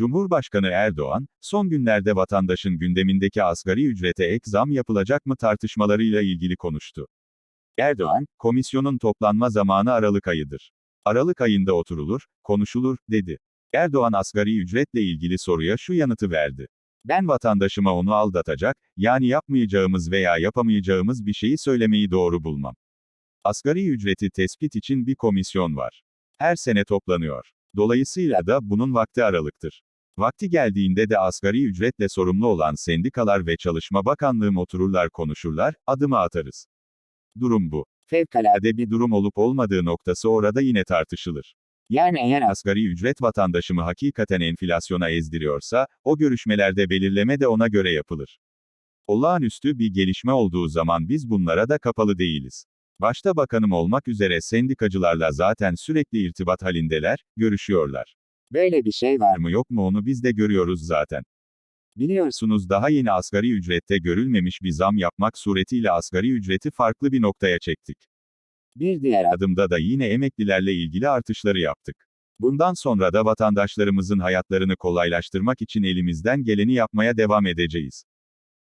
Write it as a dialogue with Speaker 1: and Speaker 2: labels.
Speaker 1: Cumhurbaşkanı Erdoğan, son günlerde vatandaşın gündemindeki asgari ücrete ek zam yapılacak mı tartışmalarıyla ilgili konuştu. Erdoğan, komisyonun toplanma zamanı Aralık ayıdır. Aralık ayında oturulur, konuşulur, dedi. Erdoğan asgari ücretle ilgili soruya şu yanıtı verdi. Ben vatandaşıma onu aldatacak, yani yapmayacağımız veya yapamayacağımız bir şeyi söylemeyi doğru bulmam. Asgari ücreti tespit için bir komisyon var. Her sene toplanıyor. Dolayısıyla da bunun vakti aralıktır. Vakti geldiğinde de asgari ücretle sorumlu olan sendikalar ve Çalışma Bakanlığım otururlar konuşurlar, adımı atarız. Durum bu. Fevkalade bir durum olup olmadığı noktası orada yine tartışılır. Yani eğer asgari ücret vatandaşımı hakikaten enflasyona ezdiriyorsa, o görüşmelerde belirleme de ona göre yapılır. Olağanüstü bir gelişme olduğu zaman biz bunlara da kapalı değiliz. Başta bakanım olmak üzere sendikacılarla zaten sürekli irtibat halindeler, görüşüyorlar. Böyle bir şey var mı yok mu onu biz de görüyoruz zaten. Biliyorsunuz daha yeni asgari ücrette görülmemiş bir zam yapmak suretiyle asgari ücreti farklı bir noktaya çektik. Bir diğer adımda da yine emeklilerle ilgili artışları yaptık. Bundan sonra da vatandaşlarımızın hayatlarını kolaylaştırmak için elimizden geleni yapmaya devam edeceğiz.